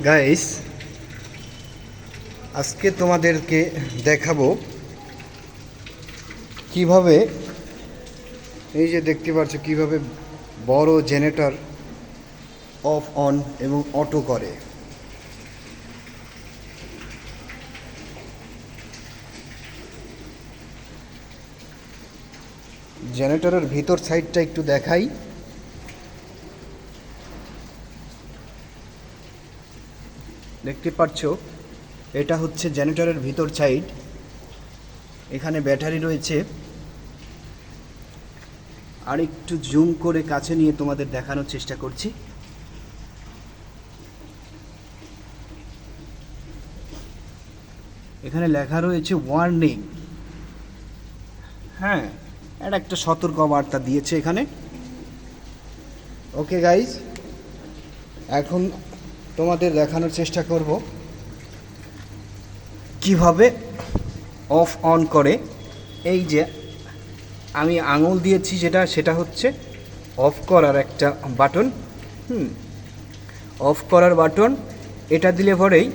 Guys আজকে তোমাদেরকে দেখাবো কীভাবে, এই যে দেখতে পাচ্ছ কীভাবে বড় জেনারেটর অফ অন এবং অটো করে। জেনারেটরের ভিতর সাইডটা একটু দেখাই। দেখতে পাচ্ছ, এটা হচ্ছে জেনারেটরের ভিতর সাইড এখানে ব্যাটারি রয়েছে। আর একটু জুম করে কাছে নিয়ে তোমাদের দেখানোর চেষ্টা করছি। এখানে লেখা রয়েছে ওয়ার্নিং হ্যাঁ এটা একটা সতর্ক বার্তা দিয়েছে এখানে। ওকে গাইজ এখন তোমাদের দেখানোর চেষ্টা করব। কীভাবে অফ অন করে, এই যে আমি আঙুল দিয়েছি যেটা, সেটা হচ্ছে অফ করার একটা বাটন। হুম, অফ করার বাটন, এটা দিলে পরেই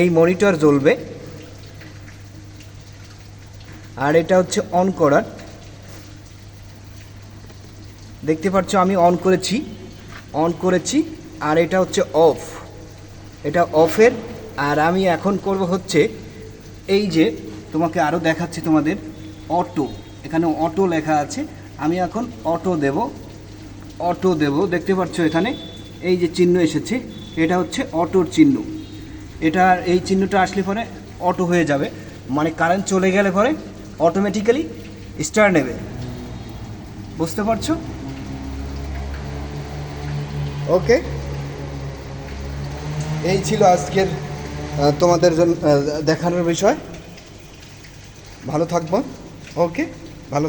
এই মনিটর জ্বলবে। আর এটা হচ্ছে অন করার। দেখতে পাচ্ছ আমি অন করেছি অন করেছি, আর এটা হচ্ছে অফ। এটা অফের, আর আমি এখন করব হচ্ছে এই যে তোমাকে আরও দেখাচ্ছি তোমাদের অটো। এখানে অটো লেখা আছে। আমি এখন অটো দেব অটো দেব। দেখতে পাচ্ছ এখানে এই যে চিহ্ন এসেছে, এটা হচ্ছে অটোর চিহ্ন। এটা এই চিহ্নটা আসলে পরে অটো হয়ে যাবে। মানে কারেন্ট চলে গেলে পরে অটোমেটিক্যালি স্টার নেবে। বুঝতে পারছ? ওকে। এই ছিল আজকের তোমাদের জন্য দেখানোর বিষয়। ভালো থাকব ওকে ভালো